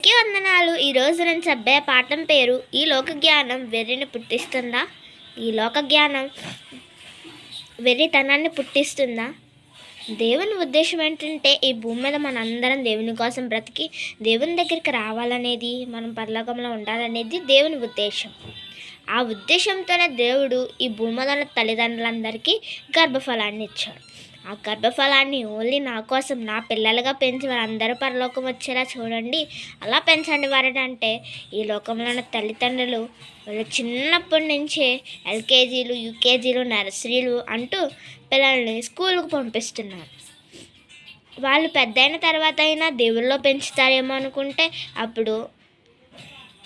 అందరికీ వందనాలు. ఈ రోజు నేను చెప్పే పాఠం పేరు ఈ లోక జ్ఞానం వెర్రిని పుట్టిస్తుందా? ఈ లోక జ్ఞానం వెర్రితనాన్ని పుట్టిస్తుందా? దేవుని ఉద్దేశం ఏంటంటే ఈ భూమి మీద మనందరం దేవుని కోసం బ్రతికి దేవుని దగ్గరికి రావాలనేది మనం పరలోకంలో ఉండాలనేది దేవుని ఉద్దేశం. ఆ ఉద్దేశంతోనే దేవుడు ఈ భూమి మీద తల్లిదండ్రులందరికీ గర్భఫలాన్ని ఇచ్చాడు. ఆ గర్భఫలాన్ని ఓన్లీ నా కోసం నా పిల్లలుగా పెంచి వారందరూ పరలోకం వచ్చేలా చూడండి. అలా పెంచండి వారిని అంటే ఈ లోకంలో ఉన్న తల్లిదండ్రులు వాళ్ళు చిన్నప్పటి నుంచే ఎల్కేజీలు యూకేజీలు నర్సరీలు అంటూ పిల్లల్ని స్కూల్కి పంపిస్తున్నారు. వాళ్ళు పెద్ద అయిన తర్వాత అయినా దేవుల్లో పెంచుతారేమో అనుకుంటే అప్పుడు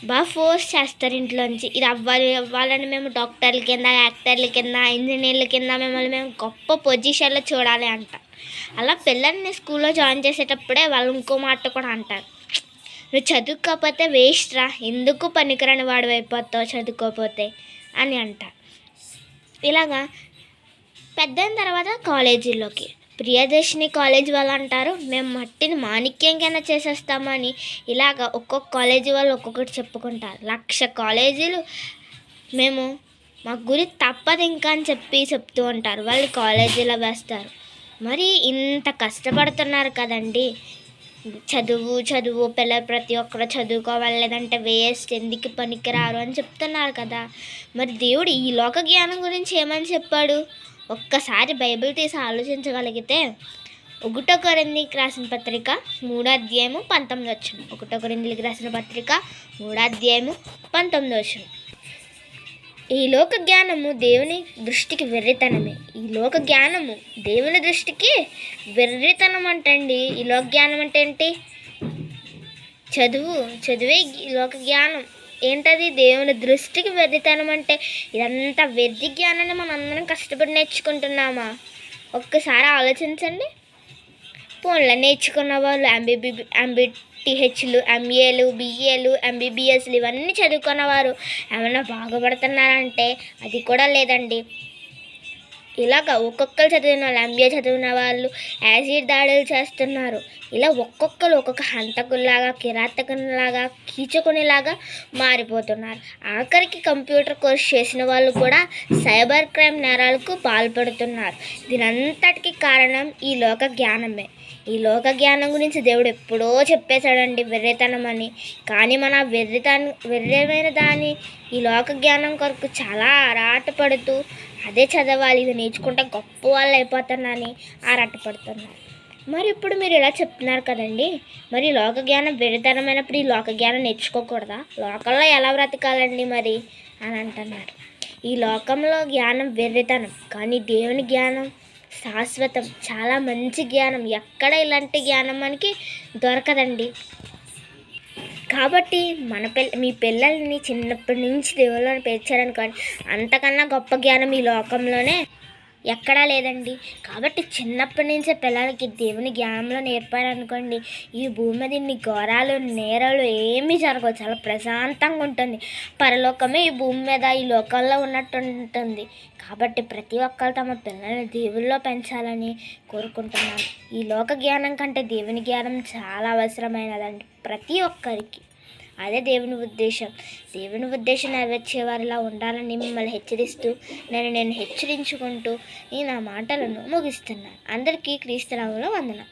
బాగా ఫోర్స్ చేస్తారు ఇంట్లోంచి. ఇది అవ్వాలి అవ్వాలని మేము డాక్టర్ల కింద యాక్టర్ల కింద ఇంజనీర్ల కింద మిమ్మల్ని మేము గొప్ప పొజిషన్లో చూడాలి అంట. అలా పిల్లల్ని స్కూల్లో జాయిన్ చేసేటప్పుడే వాళ్ళు ఇంకో మాట కూడా అంటారు. నువ్వు చదువుకోకపోతే వేస్ట్ రా. ఎందుకు పనికిరాని వాడు అయిపోతావు చదువుకోకపోతే? అని అంటారు. ఇలాగా పెద్దయిన తర్వాత కాలేజీలోకి. ప్రియదర్శిని కాలేజ్ వాళ్ళు అంటారు మేము మట్టిని మాణిక్యం కింద చేసేస్తామని ఇలాగ ఒక్కొక్క కాలేజీ వాళ్ళు ఒక్కొక్కటి చెప్పుకుంటారు. లక్ష కాలేజీలు మేము మా గురి తప్పదు ఇంకా అని చెప్పి చెప్తూ ఉంటారు. వాళ్ళు కాలేజీలో వేస్తారు. మరి ఇంత కష్టపడుతున్నారు కదండి. చదువు చదువు పిల్లలు ప్రతి ఒక్కరు చదువుకోవాలి లేదంటే వేస్ట్. ఎందుకు పనికిరారు అని చెప్తున్నారు కదా. మరి దేవుడు ఈ లోక జ్ఞానం గురించి ఏమని చెప్పాడు? ఒక్కసారి బైబిల్ తీసి ఆలోచించగలిగితే ఒకటో కొరిందికి రాసిన పత్రిక మూడో అధ్యాయము పంతొమ్మిది వచ్చిన ఒకటో కొరిందికి రాసిన పత్రిక మూడో అధ్యాయము పంతొమ్మిది వచ్చిన ఈ లోక జ్ఞానము దేవుని దృష్టికి వెర్రితనమే. ఈ లోక జ్ఞానము దేవుని దృష్టికి వెర్రితనం అంటండి. ఈ లోక జ్ఞానం అంటే ఏంటి? చదువు. చదువే ఈ లోక జ్ఞానం. ఏంటది? దేవుని దృష్టికి వెర్రితనం అంటే ఇదంతా వెర్రి జ్ఞానాన్ని మనం అందరం కష్టపడి నేర్చుకుంటున్నామా? ఒక్కసారి ఆలోచించండి. ఫోన్లో నేర్చుకున్న వాళ్ళు ఎంబీబీ ఎంబీ టీహెచ్లు ఎంఏలు బిఏలు ఎంబీబీఎస్లు ఇవన్నీ చదువుకున్నవారు ఏమైనా బాగుపడుతున్నారంటే అది కూడా లేదండి. ఇలాగ ఒక్కొక్కరు చదివిన వాళ్ళు ఎంబీఏ చదివిన వాళ్ళు యాసిడ్ దాడులు చేస్తున్నారు. ఇలా ఒక్కొక్కరు ఒక్కొక్క హంతకుల్లాగా కిరాతకునిలాగా కీచుకునేలాగా మారిపోతున్నారు. ఆఖరికి కంప్యూటర్ కోర్స్ చేసిన వాళ్ళు కూడా సైబర్ క్రైమ్ నేరాలకు పాల్పడుతున్నారు. దీనంతటికి కారణం ఈ లోక జ్ఞానమే. ఈ లోక జ్ఞానం గురించి దేవుడు ఎప్పుడో చెప్పేశాడండి వెర్రితనం అని. కానీ మన వెర్రితనం వెర్రమైన దాని ఈ లోక జ్ఞానం కొరకు చాలా ఆరాటపడుతూ అదే చదవాలి. ఇది నేర్చుకుంటే గొప్ప వాళ్ళు అయిపోతానని ఆరాటపడుతున్నారు మరి ఇప్పుడు మీరు ఇలా చెప్తున్నారు కదండి. మరి లోక జ్ఞానం వెర్రితనమైనప్పుడు ఈ లోక జ్ఞానం నేర్చుకోకూడదా? లోకంలో ఎలా బ్రతకాలండి మరి? అని అంటున్నారు. ఈ లోకంలో జ్ఞానం వెర్రితనం. కానీ దేవుని జ్ఞానం శాశ్వతం. చాలా మంచి జ్ఞానం. ఎక్కడ ఇలాంటి జ్ఞానం మనకి దొరకదండి. కాబట్టి మన పిల్ల మీ పిల్లల్ని చిన్నప్పటి నుంచి దేవుళ్ళని పెంచారనుకోండి అంతకన్నా గొప్ప జ్ఞానం ఈ లోకంలోనే ఎక్కడా లేదండి. కాబట్టి చిన్నప్పటి నుంచే పిల్లలకి దేవుని జ్ఞానంలో నేర్పారనుకోండి. ఈ భూమి మీద ఇన్ని ఘోరాలు నేరాలు ఏమీ జరగవు. చాలా ప్రశాంతంగా ఉంటుంది. పరలోకమే ఈ భూమి మీద ఈ లోకంలో ఉన్నట్టు ఉంటుంది. కాబట్టి ప్రతి ఒక్కరు తమ పిల్లల్ని దేవుల్లో పెంచాలని కోరుకుంటున్నాను ఈ లోక జ్ఞానం కంటే దేవుని జ్ఞానం చాలా అవసరమైనదండి ప్రతి ఒక్కరికి. అదే దేవుని ఉద్దేశం. దేవుని ఉద్దేశం నెరవేర్చేవారిలా ఉండాలని మిమ్మల్ని హెచ్చరిస్తూ నేను నేను హెచ్చరించుకుంటూ ఈ నా మాటలను ముగిస్తున్నాను. అందరికీ క్రీస్తునామంలో వందనం.